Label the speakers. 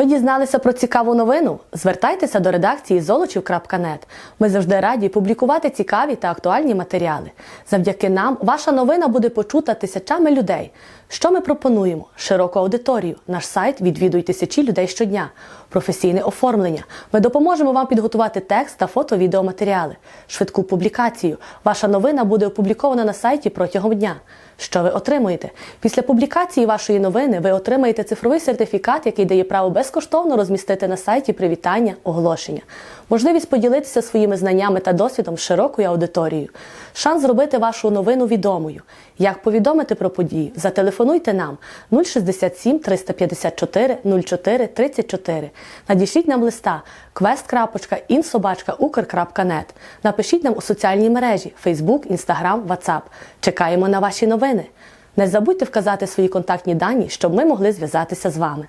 Speaker 1: Ви дізналися про цікаву новину? Звертайтеся до редакції золочів.нет. Ми завжди раді публікувати цікаві та актуальні матеріали. Завдяки нам ваша новина буде почута тисячами людей. Що ми пропонуємо? Широку аудиторію. Наш сайт відвідують тисячі людей щодня. Професійне оформлення. Ми допоможемо вам підготувати текст та фото-відеоматеріали. Швидку публікацію. Ваша новина буде опублікована на сайті протягом дня. Що ви отримуєте? Після публікації вашої новини ви отримаєте цифровий сертифікат, який дає право безкоштовно розмістити на сайті привітання, оголошення, можливість поділитися своїми знаннями та досвідом з широкою аудиторією, шанс зробити вашу новину відомою. Як повідомити про події? Зателефонуйте нам 067 354 04 34. Надішліть нам листа quest.insobachka.ukr.net. Напишіть нам у соціальній мережі Facebook, Instagram, WhatsApp. Чекаємо на ваші новини. Не забудьте вказати свої контактні дані, щоб ми могли зв'язатися з вами.